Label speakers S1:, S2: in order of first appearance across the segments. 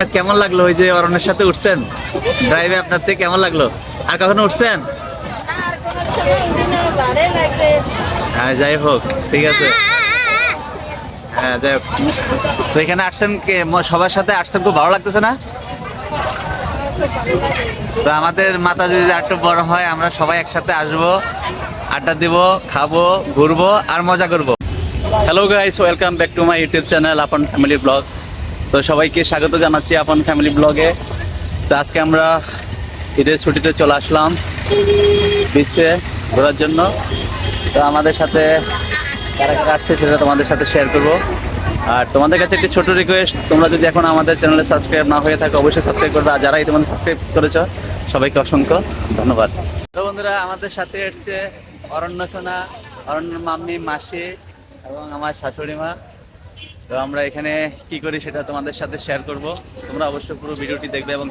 S1: কেমন লাগল ওই যে অরণ্যের সাথে উঠছেন? ড্রাইভে আপনার থেকে কেমন লাগল? আর কখনো উঠছেন? হ্যাঁ যাই হোক, ঠিক আছে। হ্যাঁ যাই হোক। তো এখানে আসছেন সবার সাথে আসছেন, খুব ভালো লাগতেছে না? তো আমাদের মাথা যদি একটু বড় হয়, আমরা সবাই একসাথে আসব, আড্ডা দিব, খাব, ঘুরবো আর মজা করব। Hello guys welcome back to my YouTube channel Apon family vlog তো সবাইকে স্বাগত জানাচ্ছি আপন ফ্যামিলি ব্লগে। তো আজকে আমরা ঈদের ছুটিতে চলে আসলাম বিচে ঘোরার জন্য। তো আমাদের সাথে কারা কারা আসছে সেটা তোমাদের সাথে শেয়ার করব। আর তোমাদের কাছে একটি ছোট রিকোয়েস্ট তোমরা যদি এখন আমাদের চ্যানেলে সাবস্ক্রাইব না হয়ে থাকে, অবশ্যই সাবস্ক্রাইব করবে। আর যারা ইতিমধ্যে সাবস্ক্রাইব করেছ, সবাইকে অসংখ্য ধন্যবাদ। তো বন্ধুরা, আমাদের সাথে হচ্ছে অরণ্য সোনা অরণ্য মাম্মি, মাসি এবং আমার শাশুড়ি মা। তো আমরা এখানে কি করি সেটা তোমাদের সাথে শেয়ার করব। তোমরা অবশ্যই পুরো ভিডিওটি দেখবে এবং।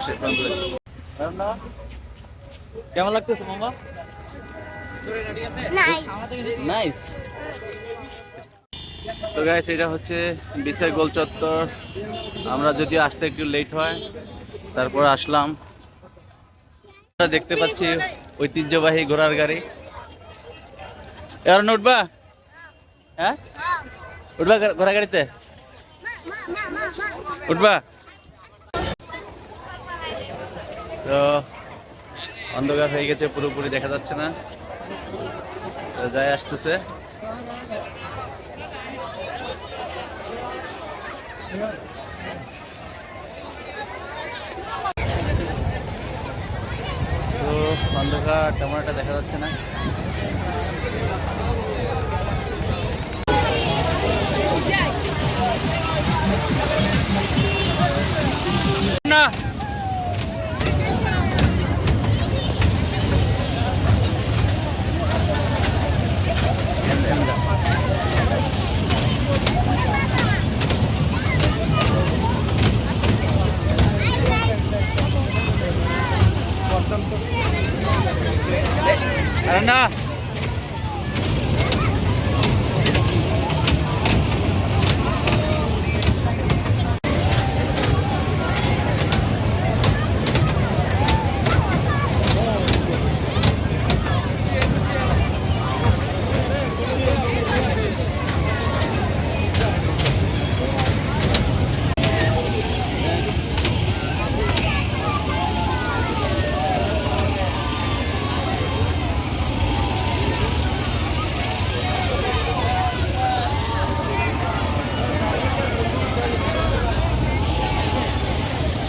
S1: কেমন লাগতেছে মামা? নাইস তো গাইস এটা হচ্ছে বিশের গোল চত্বর। আমরা যদি আসতে একটু লেট হয় তারপর আসলাম। আমরা দেখতে পাচ্ছি ঐতিহ্যবাহী ঘোড়ার গাড়ি। এবার উঠবা হ্যাঁ? উঠবা ঘো- ঘোড়া গাড়িতে? উঠবা। তো অন্ধকার হয়ে গেছে, পুরোপুরি দেখা যাচ্ছে না। যাই আসতেছে। তো অন্ধকার, তেমন একটা দেখা যাচ্ছে না। আরে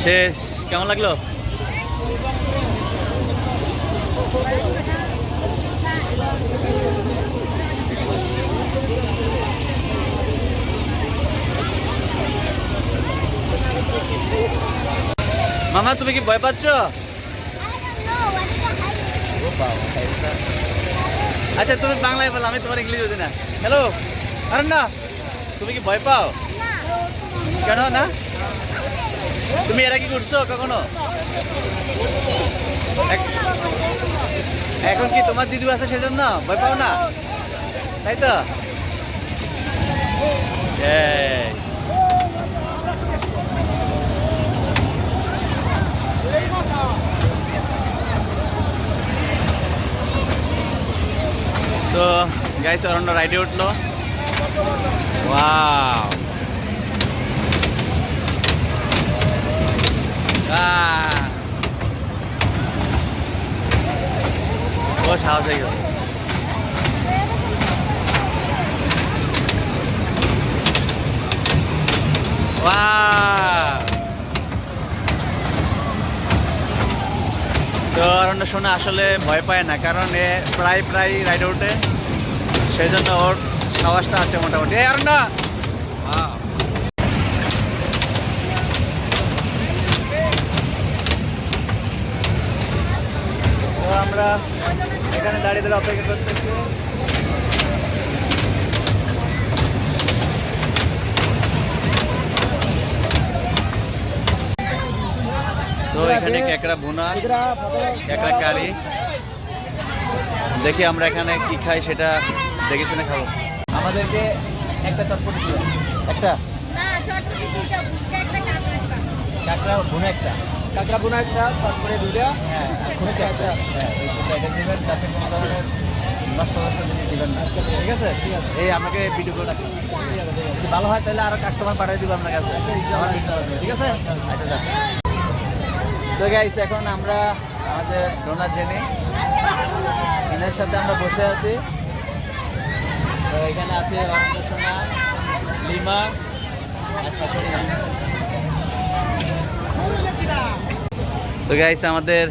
S1: শেষ। কেমন লাগল? মামা তুমি কি ভয় পাচ্ছ? আচ্ছা তুমি বাংলায় বলো আমি তোমার ইংলিশ বুঝি না। হ্যালো আরে না তুমি কি ভয় পাও? কেন না? তুমি এরা কি করছ কখনো? এখন কি তোমার দিদি আছে সেজন্য? ভয় পাও না? তাই তো। তো গাইস অরণ্য রাইডে উঠল। ওয়াও আহ! ও সাহস হয়ে গেল! তো অরণ্য আসলে ভয় পায় না, কারণ এ প্রায় প্রায় রাইডে ওঠে সেই জন্য ওর সাহসটা আছে মোটামুটি এই অরণ্য Wow! তো আমরা এখানে দাঁড়িয়ে দাঁড়িয়ে অপেক্ষা করতেছি। তো এখানে কেকড়া ভুনা কেকড়া কারি। দেখি আমরা এখানে কি খাই সেটা দেখে শুনে খাব। আমাদেরকে একটা চটপটি দিও। একটা?
S2: না চটপটি দুইটা ফুচকা একটা কাঁকড়া একটা।
S1: কাঁকড়া ভুনা একটা।
S3: কাঁকড়া বোনা একটা শর্ট করে দুইটা।
S1: হ্যাঁ হ্যাঁ দুটো এটা দিবেন যাতে কোনো ধরনের ঠিক আছে? ঠিক আছে। এই আমাকে ভিডিও করে রাখুন ভালো হয় তাহলে আরও কাস্টমার পাঠিয়ে দিব আপনার কাছে। ঠিক আছে? আচ্ছা তো গাইস এখন আমরা আমাদের ডোনা জেনে এনার সাথে আমরা বসে আছি। তো এখানে আছে অনন্ত সোনা লিমা আর শাশুড়ি। তো গাইস আমাদের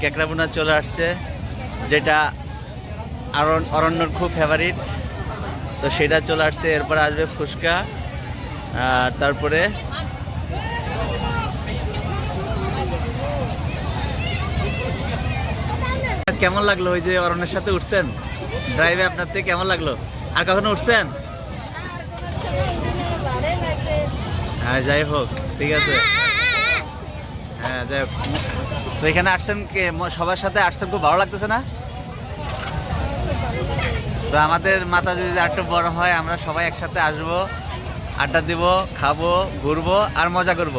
S1: কেকড়া বোনা চলে আসছে যেটা অরণ্যর খুব ফেভারিট তো সেটা চলে আসছে এরপর আসবে ফুচকা আর তারপরে কেমন লাগল ওই যে অরণ্যের সাথে উঠছেন? ড্রাইভে আপনার থেকে কেমন লাগল? আর কখনো উঠছেন। হ্যাঁ যাই হোক ঠিক আছে। হ্যাঁ যাই তো এখানে আসছেন কে? সবার সাথে আসছেন খুব ভালো লাগতেছে না? তো আমাদের মাথা যদি একটু বড় হয় আমরা সবাই একসাথে আসব আড্ডা দিব খাব ঘুরবো আর মজা করব।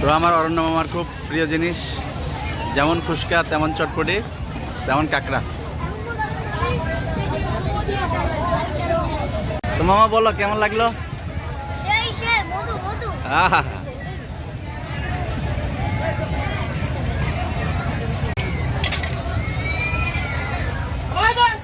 S1: তো আমার অরণ্য মামার খুব প্রিয় জিনিস যেমন ফুচকা তেমন চটপটি তেমন কাঁকড়া। তো মামা বলো কেমন লাগল?
S2: আহা Bye
S1: bye.